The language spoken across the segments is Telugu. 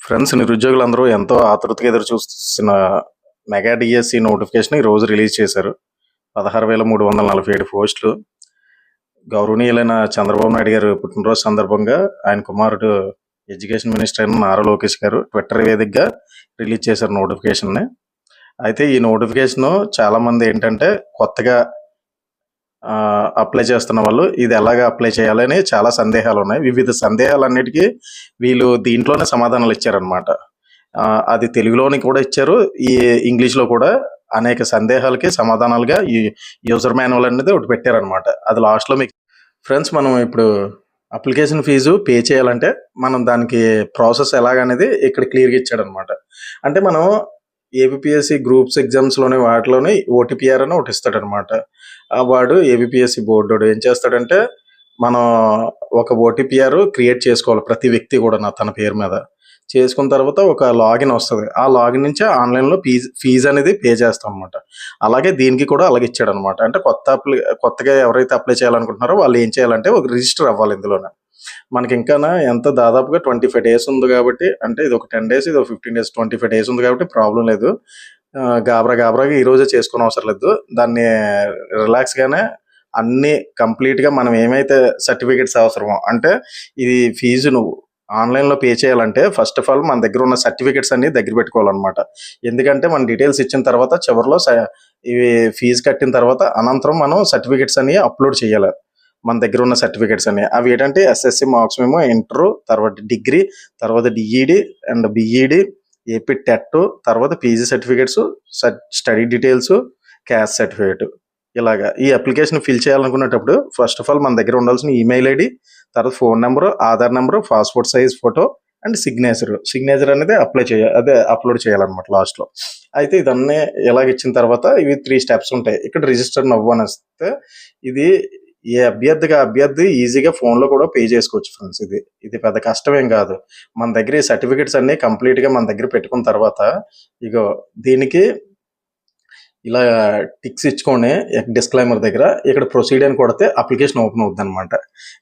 ఫ్రెండ్స్ నిరుద్యోగులందరూ ఎంతో ఆతృతగా ఎదురు చూస్తున్న మెగా డిఎస్సి నోటిఫికేషన్ ఈరోజు రోజు రిలీజ్ చేశారు. పదహారు వేల మూడు వందల నలభై ఏడు పోస్టులు. గౌరవనీయులైన చంద్రబాబు నాయుడు గారు పుట్టినరోజు సందర్భంగా ఆయన కుమారుడు ఎడ్యుకేషన్ మినిస్టర్ అయిన నారా లోకేష్ గారు ట్విట్టర్ వేదికగా రిలీజ్ చేశారు నోటిఫికేషన్ని. అయితే ఈ నోటిఫికేషన్ చాలా మంది ఏంటంటే కొత్తగా అప్లై చేస్తున్న వాళ్ళు ఇది ఎలాగ అప్లై చేయాలని చాలా సందేహాలు ఉన్నాయి. వివిధ సందేహాలన్నిటికీ వీళ్ళు దీంట్లోనే సమాధానాలు ఇచ్చారనమాట అది తెలుగులోని కూడా ఇచ్చారు. ఈ ఇంగ్లీష్లో కూడా అనేక సందేహాలకి సమాధానాలుగా ఈ యూజర్ మాన్యువల్ అనేది ఒకటి పెట్టారనమాట అది లాస్ట్లో మీకు ఫ్రెండ్స్ మనం ఇప్పుడు అప్లికేషన్ ఫీజు పే చేయాలంటే మనం దానికి ప్రాసెస్ ఎలాగనేది ఇక్కడ క్లియర్గా ఇచ్చాడనమాట అంటే మనం ఏబిపిఎస్సి గ్రూప్స్ ఎగ్జామ్స్లోనే వాటిలోనే ఓటీపీఆర్ అని ఒకటి ఇస్తాడనమాట. ఆ వాడు ఏబిపిఎస్సి బోర్డు ఏం చేస్తాడంటే మనం ఒక ఓటీపీఆర్ క్రియేట్ చేసుకోవాలి ప్రతి వ్యక్తి కూడా నా తన పేరు మీద. చేసుకున్న తర్వాత ఒక లాగిన్ వస్తుంది. ఆ లాగిన్ నుంచి ఆన్లైన్లో ఫీజ్ ఫీజు అనేది పే చేస్తాం అనమాట అలాగే దీనికి కూడా అలాగే ఇచ్చాడు అనమాట అంటే కొత్త అప్లై కొత్తగా ఎవరైతే అప్లై చేయాలనుకుంటున్నారో వాళ్ళు ఏం చేయాలంటే ఒక రిజిస్టర్ అవ్వాలి ఇందులోనే. మనకి ఇంకా ఎంత దాదాపుగా ట్వంటీ ఫైవ్ డేస్ ఉంది కాబట్టి అంటే ఇది ఒక టెన్ డేస్ ఇది ఒక fifteen days twenty five days ఉంది కాబట్టి ప్రాబ్లం లేదు. గాబరా గాబరాగా ఈ రోజే అవసరం లేదు. దాన్ని రిలాక్స్గానే అన్ని కంప్లీట్గా మనం ఏమైతే సర్టిఫికెట్స్ అవసరమో అంటే ఇది ఫీజు నువ్వు ఆన్లైన్లో పే చేయాలంటే ఫస్ట్ ఆఫ్ ఆల్ మన దగ్గర ఉన్న సర్టిఫికెట్స్ అన్ని దగ్గర పెట్టుకోవాలన్నమాట. ఎందుకంటే మన డీటెయిల్స్ ఇచ్చిన తర్వాత చివరిలో ఇవి ఫీజు కట్టిన తర్వాత అనంతరం మనం సర్టిఫికెట్స్ అన్ని అప్లోడ్ చేయాలి. మన దగ్గర ఉన్న సర్టిఫికేట్స్ అన్ని. అవి ఏంటంటే ఎస్ఎస్సి మార్క్స్ మేము ఇంటర్ తర్వాత డిగ్రీ తర్వాత DEd and BEd AP TET తర్వాత PG certificates study details caste certificate ఇలాగా ఈ అప్లికేషన్ ఫిల్ చేయాలనుకునేటప్పుడు ఫస్ట్ ఆఫ్ ఆల్ మన దగ్గర ఉండాల్సిన ఈమెయిల్ ఐడి తర్వాత phone number Aadhaar number passport size photo and signature signature అనేది అప్లై చేయాలి అదే అప్లోడ్ చేయాలన్నమాట లాస్ట్లో అయితే ఇదన్నీ ఎలాగ ఇచ్చిన తర్వాత ఇవి త్రీ స్టెప్స్ ఉంటాయి. ఇక్కడ రిజిస్టర్ నవ్వు అని వస్తే ఇది ఏ అభ్యర్థిగా అభ్యర్థి ఈజీగా ఫోన్లో కూడా పే చేసుకోవచ్చు ఫ్రెండ్స్ ఇది ఇది పెద్ద కష్టమేం కాదు. మన దగ్గర ఈ సర్టిఫికెట్స్ అన్ని కంప్లీట్గా మన దగ్గర పెట్టుకున్న తర్వాత ఇగో దీనికి ఇలా టిక్స్ ఇచ్చుకొని డిస్క్లైమర్ దగ్గర ఇక్కడ ప్రొసీడ్ అని కొడితే అప్లికేషన్ ఓపెన్ అవుతుంది అనమాట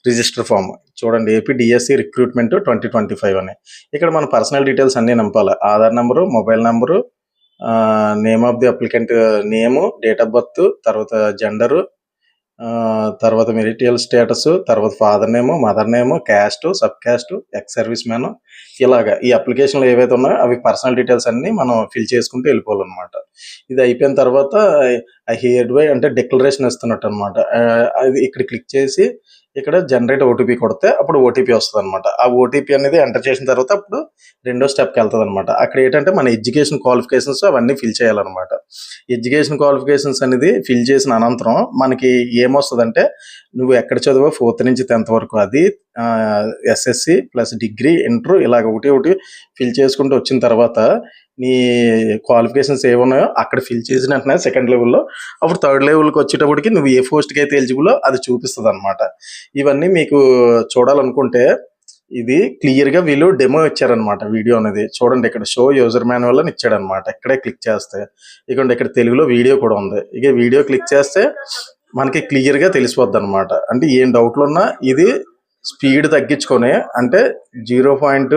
రిజిస్టర్ ఫామ్ చూడండి AP DSC recruitment twenty twenty five అని. ఇక్కడ మన పర్సనల్ డీటెయిల్స్ అన్ని నింపాలి. Aadhaar number mobile number name of the applicant name date of birth తర్వాత జెండరు తర్వాత మెరిటియల్ స్టేటస్ తర్వాత father name mother name caste sub caste ex service man. ఇలాగా ఈ అప్లికేషన్లు ఏవైతే ఉన్నాయో అవి పర్సనల్ డీటెయిల్స్ అన్ని మనం ఫిల్ చేసుకుంటూ వెళ్ళిపోవాలన్నమాట. ఇది అయిపోయిన తర్వాత ఐ బై అంటే డిక్లరేషన్ ఇస్తున్నట్టు అనమాట అది ఇక్కడ క్లిక్ చేసి ఇక్కడ జనరేట్ ఓటీపీ కొడితే అప్పుడు ఓటీపీ వస్తుంది అనమాట ఆ ఓటీపీ అనేది ఎంటర్ చేసిన తర్వాత అప్పుడు రెండో స్టెప్కి వెళ్తుంది అనమాట అక్కడ ఏంటంటే మన ఎడ్యుకేషన్ క్వాలిఫికేషన్స్ అవన్నీ ఫిల్ చేయాలన్నమాట. ఎడ్యుకేషన్ క్వాలిఫికేషన్స్ అనేది ఫిల్ చేసిన అనంతరం మనకి ఏమొస్తుందంటే నువ్వు ఎక్కడ చదివో ఫోర్త్ నుంచి టెన్త్ వరకు అది ఎస్ఎస్సి ప్లస్ డిగ్రీ ఇంటర్ ఇలాగ ఒకటి ఒకటి ఫిల్ చేసుకుంటూ వచ్చిన తర్వాత నీ క్వాలిఫికేషన్స్ ఏమున్నాయో అక్కడ ఫిల్ చేసిన వెంటనే సెకండ్ లెవెల్లో అప్పుడు థర్డ్ లెవెల్కి వచ్చేటప్పటికి నువ్వు ఏ పోస్ట్కి అయితే ఎలిజిబుల్లో అది చూపిస్తుంది అనమాట ఇవన్నీ మీకు చూడాలనుకుంటే ఇది క్లియర్గా వీళ్ళు డెమో ఇచ్చారనమాట వీడియో అనేది. చూడండి ఇక్కడ షో యూజర్ మాన్యువల్ అని ఇచ్చాడనమాట ఇక్కడే క్లిక్ చేస్తే. ఇక ఇక్కడ తెలుగులో వీడియో కూడా ఉంది. ఇక వీడియో క్లిక్ చేస్తే మనకి క్లియర్గా తెలిసిపోద్ది అనమాట అంటే ఏం డౌట్లు ఉన్నా ఇది స్పీడ్ తగ్గించుకొని అంటే జీరో పాయింట్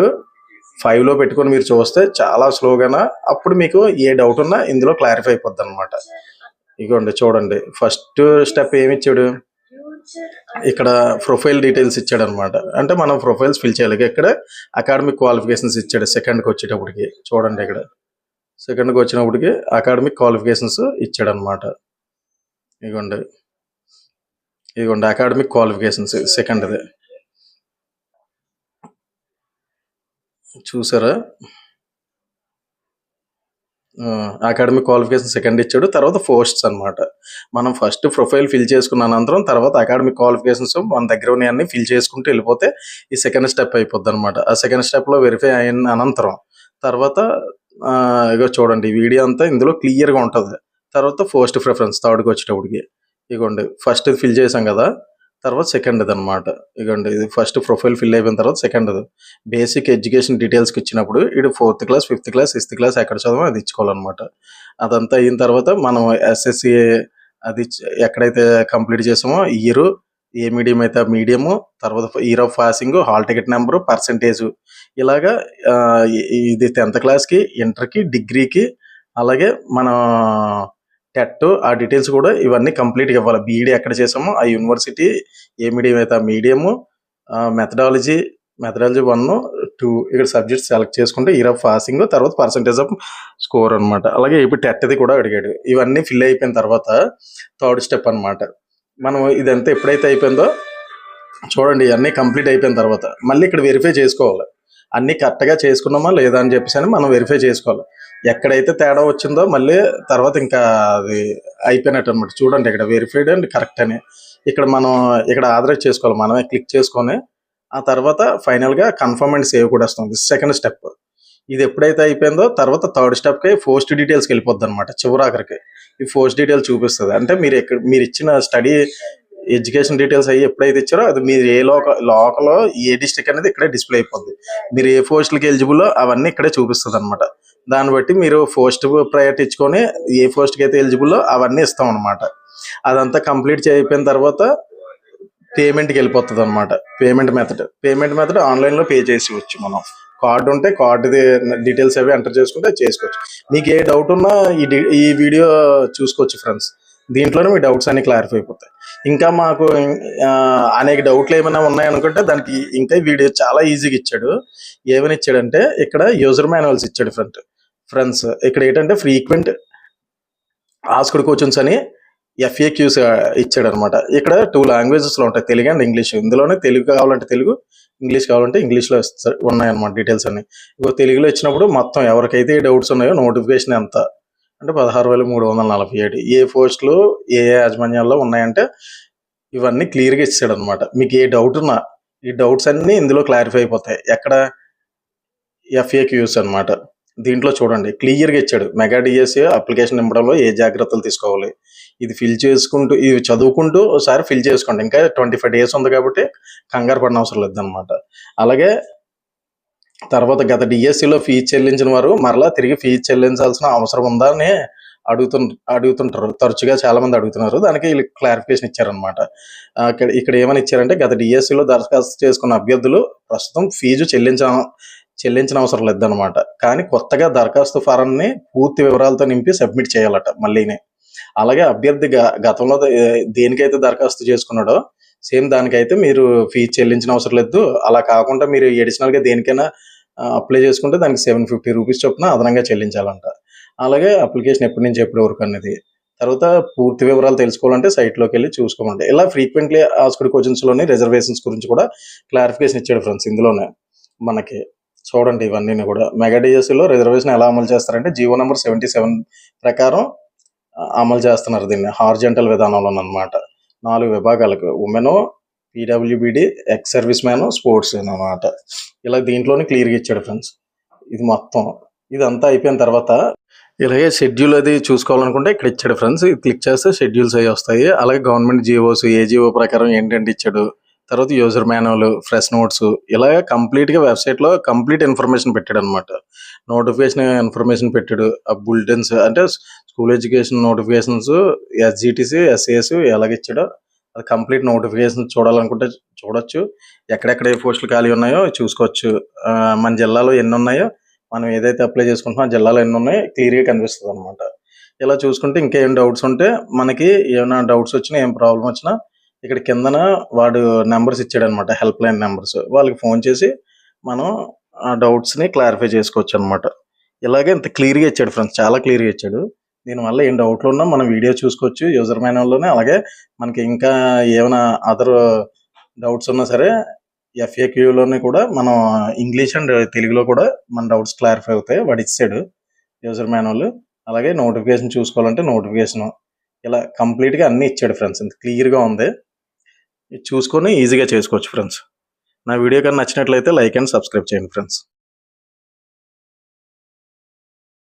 ఫైవ్లో పెట్టుకొని మీరు చూస్తే చాలా స్లోగాన? అప్పుడు మీకు ఏ డౌట్ ఉన్నా ఇందులో క్లారిఫై అయిపోద్ది అనమాట ఇగోండి చూడండి. ఫస్ట్ స్టెప్ ఏమి ఇచ్చాడు? ఇక్కడ ప్రొఫైల్ డీటెయిల్స్ ఇచ్చాడు అనమాట అంటే మనం ప్రొఫైల్స్ ఫిల్ చేయాలి. ఇక్కడ అకాడమిక్ క్వాలిఫికేషన్స్ ఇచ్చాడు సెకండ్కి వచ్చేటప్పటికి. చూడండి ఇక్కడ. సెకండ్కి వచ్చినప్పటికి అకాడమిక్ క్వాలిఫికేషన్స్ ఇచ్చాడు అనమాట ఇదిగోండి ఇదిగోండి అకాడమిక్ క్వాలిఫికేషన్స్ సెకండ్ది చూసారా? అకాడమిక్ క్వాలిఫికేషన్ సెకండ్ ఇచ్చాడు తర్వాత పోస్ట్స్ అన్నమాట. మనం ఫస్ట్ ప్రొఫైల్ ఫిల్ చేసుకున్న అనంతరం తర్వాత అకాడమిక్ క్వాలిఫికేషన్స్ మన దగ్గర ఉన్నాయన్నీ ఫిల్ చేసుకుంటూ వెళ్ళిపోతే ఈ సెకండ్ స్టెప్ అయిపోద్ది అనమాట ఆ సెకండ్ స్టెప్లో వెరిఫై అయిన అనంతరం తర్వాత ఇగో చూడండి వీడియో అంతా ఇందులో క్లియర్గా తర్వాత పోస్ట్ ప్రిఫరెన్స్ థర్డ్కి వచ్చేటప్పటికి. ఇగోండి ఫస్ట్ ఫిల్ చేసాం కదా. తర్వాత సెకండ్ది అనమాట ఇదిగోండి ఇది ఫస్ట్ ప్రొఫైల్ ఫిల్ అయిపోయిన తర్వాత సెకండ్ బేసిక్ ఎడ్యుకేషన్ డీటెయిల్స్కి ఇచ్చినప్పుడు ఇటు fourth class fifth class sixth class ఎక్కడ చదవో అది ఇచ్చుకోవాలన్నమాట. అదంతా అయిన తర్వాత మనం ఎస్ఎస్సి అది ఎక్కడైతే కంప్లీట్ చేసామో ఇయర్ ఏ మీడియం అయితే ఆ మీడియము తర్వాత year of passing hall ticket number percentage ఇలాగా ఇది టెన్త్ క్లాస్కి ఇంటర్కి డిగ్రీకి అలాగే మన టెట్ ఆ డీటెయిల్స్ కూడా ఇవన్నీ కంప్లీట్గా ఇవ్వాలి. బీఈడీ ఎక్కడ చేసామో ఆ యూనివర్సిటీ ఏ మీడియం అయితే ఆ medium methodology methodology one two ఇక్కడ సబ్జెక్ట్స్ సెలెక్ట్ చేసుకుంటే ఇయర్ ఆఫ్ పాసింగ్ తర్వాత పర్సంటేజ్ ఆఫ్ స్కోర్ అన్నమాట. అలాగే ఇప్పుడు టెట్ది కూడా అడిగాడు. ఇవన్నీ ఫిల్ అయిపోయిన తర్వాత థర్డ్ స్టెప్ అన్నమాట. మనం ఇదంతా ఎప్పుడైతే అయిపోయిందో చూడండి ఇవన్నీ కంప్లీట్ అయిపోయిన తర్వాత మళ్ళీ ఇక్కడ వెరిఫై చేసుకోవాలి. అన్నీ కరెక్ట్గా చేసుకున్నామా లేదా అని చెప్పేసి అని మనం వెరిఫై చేసుకోవాలి. ఎక్కడైతే తేడా వచ్చిందో మళ్ళీ తర్వాత ఇంకా అది అయిపోయినట్టు అనమాట చూడండి ఇక్కడ వెరిఫైడ్ అండ్ కరెక్ట్ అని. ఇక్కడ మనం ఇక్కడ ఆధారైజ్ చేసుకోవాలి. మనమే క్లిక్ చేసుకొని ఆ తర్వాత ఫైనల్గా కన్ఫర్మ్ అండ్ సేవ్ కూడా వస్తుంది. సెకండ్ స్టెప్ ఇది ఎప్పుడైతే అయిపోయిందో తర్వాత థర్డ్ స్టెప్కి పోస్ట్ డీటెయిల్స్కి వెళ్ళిపోద్ది అనమాట చివరాఖరికి ఈ పోస్ట్ డీటెయిల్ చూపిస్తుంది. అంటే మీరు ఎక్కడ మీరు ఇచ్చిన స్టడీ ఎడ్యుకేషన్ డీటెయిల్స్ అవి ఎప్పుడైతే ఇచ్చారో అది మీరు ఏ లోక లోకలో ఏ డిస్ట్రిక్ట్ అనేది ఇక్కడే డిస్ప్లే అయిపోద్ది. మీరు ఏ పోస్టులకి ఎలిజిబుల్ అవన్నీ ఇక్కడే చూపిస్తుంది అనమాట దాన్ని బట్టి మీరు పోస్ట్ ప్రయారిటీ ఇచ్చుకొని ఏ పోస్ట్కి అయితే ఎలిజిబుల్ అవన్నీ ఇస్తాం అనమాట అదంతా కంప్లీట్ అయిపోయిన తర్వాత పేమెంట్కి వెళ్ళిపోతుంది అనమాట పేమెంట్ మెథడ్ పేమెంట్ మెథడ్ ఆన్లైన్లో పే చేసేవచ్చు మనం. కార్డు ఉంటే కార్డు డీటెయిల్స్ అవి ఎంటర్ చేసుకుంటే చేసుకోవచ్చు. మీకు ఏ డౌట్ ఉన్నా ఈ ఈ వీడియో చూసుకోవచ్చు ఫ్రెండ్స్ దీంట్లోనే మీ డౌట్స్ అన్ని క్లారిఫై అయిపోతాయి. ఇంకా మాకు అనేక డౌట్లు ఏమైనా ఉన్నాయనుకుంటే దానికి ఇంకా వీడియో చాలా ఈజీగా ఇచ్చాడు. ఏమని ఇచ్చాడంటే ఇక్కడ యూజర్ మాన్యువల్స్ ఇచ్చాడు ఫ్రెండ్ ఫ్రెండ్స్ ఇక్కడ ఏంటంటే ఫ్రీక్వెంట్ ఆస్కుడ్ క్వశ్చన్స్ అని ఎఫ్ఏక్యూస్ ఇచ్చాడు అనమాట ఇక్కడ టూ లాంగ్వేజెస్లో ఉంటాయి తెలుగు అండ్ ఇంగ్లీష్. ఇందులోనే తెలుగు కావాలంటే తెలుగు ఇంగ్లీష్ కావాలంటే ఇంగ్లీష్లో ఉన్నాయన్నమాట డీటెయిల్స్ అన్ని. ఇగో తెలుగులో ఇచ్చినప్పుడు మొత్తం ఎవరికైతే డౌట్స్ ఉన్నాయో నోటిఫికేషన్ ఎంత? అంటే పదహారు వేల మూడు వందల నలభై ఏడు. ఏ పోస్టులు ఏ యాజమాన్యాల్లో ఉన్నాయంటే ఇవన్నీ క్లియర్గా ఇచ్చాడు అనమాట మీకు ఏ డౌట్ ఉన్నా ఈ డౌట్స్ అన్నీ ఇందులో క్లారిఫై అయిపోతాయి. ఎక్కడ? ఎఫ్ఏక్యూస్ అనమాట దీంట్లో చూడండి క్లియర్గా ఇచ్చాడు. మెగా డిఎస్సి అప్లికేషన్ నింపడంలో ఏ జాగ్రత్తలు తీసుకోవాలి? ఇది ఫిల్ చేసుకుంటూ ఇది చదువుకుంటూ ఒకసారి ఫిల్ చేసుకోండి. ఇంకా ట్వంటీ ఫైవ్ డేస్ ఉంది కాబట్టి కంగారు పడిన అవసరం లేదన్నమాట. అలాగే తర్వాత గత డిఎస్సిలో ఫీజు చెల్లించిన వారు మరలా తిరిగి ఫీజు చెల్లించాల్సిన అవసరం ఉందా అని అడుగుతు అడుగుతుంటారు. తరచుగా చాలా మంది అడుగుతున్నారు. దానికి వీళ్ళు క్లారిఫికేషన్ ఇచ్చారనమాట ఇక్కడ ఇక్కడ ఏమని ఇచ్చారంటే గత డిఎస్సిలో దరఖాస్తు చేసుకున్న అభ్యర్థులు ప్రస్తుతం ఫీజు చెల్లించ చెల్లించిన అవసరం లేదనమాట కానీ కొత్తగా దరఖాస్తు ఫారాన్ని పూర్తి వివరాలతో నింపి సబ్మిట్ చేయాలట మళ్ళీనే. అలాగే అభ్యర్థి గతంలో దేనికైతే దరఖాస్తు చేసుకున్నాడో సేమ్ దానికైతే మీరు ఫీజు చెల్లించిన అవసరం లేదు. అలా కాకుండా మీరు ఎడిషనల్గా దేనికైనా అప్లై చేసుకుంటే దానికి సెవెన్ ఫిఫ్టీ రూపీస్ చొప్పున అదనంగా చెల్లించాలంట. అలాగే అప్లికేషన్ ఎప్పటి నుంచి ఎప్పటి వరకు అనేది. తర్వాత పూర్తి వివరాలు తెలుసుకోవాలంటే సైట్లోకి వెళ్ళి చూసుకోమండి. ఇలా ఫ్రీక్వెంట్లీ ఆస్కుడ్ క్వశ్చన్స్ రిజర్వేషన్స్ గురించి కూడా క్లారిఫికేషన్ ఇచ్చాడు ఫ్రెండ్స్ ఇందులోనే మనకి. చూడండి ఇవన్నీ కూడా. మెగా లో రిజర్వేషన్ ఎలా అమలు చేస్తారంటే జీవో నెంబర్ సెవెంటీ సెవెన్ ప్రకారం అమలు చేస్తున్నారు దీన్ని. హార్జెంటల్ విధానంలో అన్నమాట. నాలుగు విభాగాలకు. Women PWBD ex service man sports అన్నమాట. ఇలా దీంట్లోనే క్లియర్గా ఇచ్చాడు ఫ్రెండ్స్ ఇది మొత్తం. ఇదంతా అయిపోయిన తర్వాత ఇలాగే షెడ్యూల్ అది చూసుకోవాలనుకుంటే ఇక్కడ ఇచ్చాడు ఫ్రెండ్స్ ఇది క్లిక్ చేస్తే షెడ్యూల్స్ అవి వస్తాయి. అలాగే గవర్నమెంట్ జీవోస్ ఏ జీవో ప్రకారం ఏంటంటే ఇచ్చాడు. తర్వాత యూజర్ మాన్యువల్ ఫ్రెష్ నోట్స్ ఇలాగ కంప్లీట్గా వెబ్సైట్లో కంప్లీట్ ఇన్ఫర్మేషన్ పెట్టాడు అనమాట నోటిఫికేషన్ ఇన్ఫర్మేషన్ పెట్టాడు. ఆ బులెటిన్స్ అంటే school education notifications SGTC SAS ఎలాగ ఇచ్చాడో అది కంప్లీట్ నోటిఫికేషన్ చూడాలనుకుంటే చూడొచ్చు. ఎక్కడెక్కడ ఏ పోస్టులు ఖాళీ ఉన్నాయో చూసుకోవచ్చు. మన జిల్లాలో ఎన్ని ఉన్నాయో మనం ఏదైతే అప్లై చేసుకుంటున్నామో ఆ జిల్లాలో ఎన్ని ఉన్నాయో క్లియర్గా కనిపిస్తుంది అనమాట ఇలా చూసుకుంటే ఇంకేం డౌట్స్ ఉంటే మనకి ఏమైనా డౌట్స్ వచ్చినా ఏం ప్రాబ్లం వచ్చినా ఇక్కడ కిందన వాడు నెంబర్స్ ఇచ్చాడనమాట హెల్ప్ లైన్ నెంబర్స్. వాళ్ళకి ఫోన్ చేసి మనం ఆ డౌట్స్ని క్లారిఫై చేసుకోవచ్చు అనమాట ఇలాగే ఇంత క్లియర్గా ఇచ్చాడు ఫ్రెండ్స్ చాలా క్లియర్గా ఇచ్చాడు. దీనివల్ల ఏం డౌట్లు ఉన్నా మనం వీడియో చూసుకోవచ్చు యూజర్ మైనల్లోనే అలాగే మనకి ఇంకా ఏమైనా అదర్ డౌట్స్ ఉన్నా సరే ఎఫ్ఏక్యూలోనే కూడా మనం ఇంగ్లీష్ అండ్ తెలుగులో కూడా మన డౌట్స్ క్లారిఫై అవుతాయి. వాడు ఇచ్చాడు యూజర్ మాన్యువల్. అలాగే నోటిఫికేషన్ చూసుకోవాలంటే నోటిఫికేషన్. ఇలా కంప్లీట్గా అన్ని ఇచ్చాడు ఫ్రెండ్స్. ఇంత క్లియర్గా ఉంది. చూసుకొని ఈజీగా చేసుకోవచ్చు ఫ్రెండ్స్. నా వీడియో కానీ నచ్చినట్లయితే లైక్ అండ్ సబ్స్క్రైబ్ చేయండి ఫ్రెండ్స్.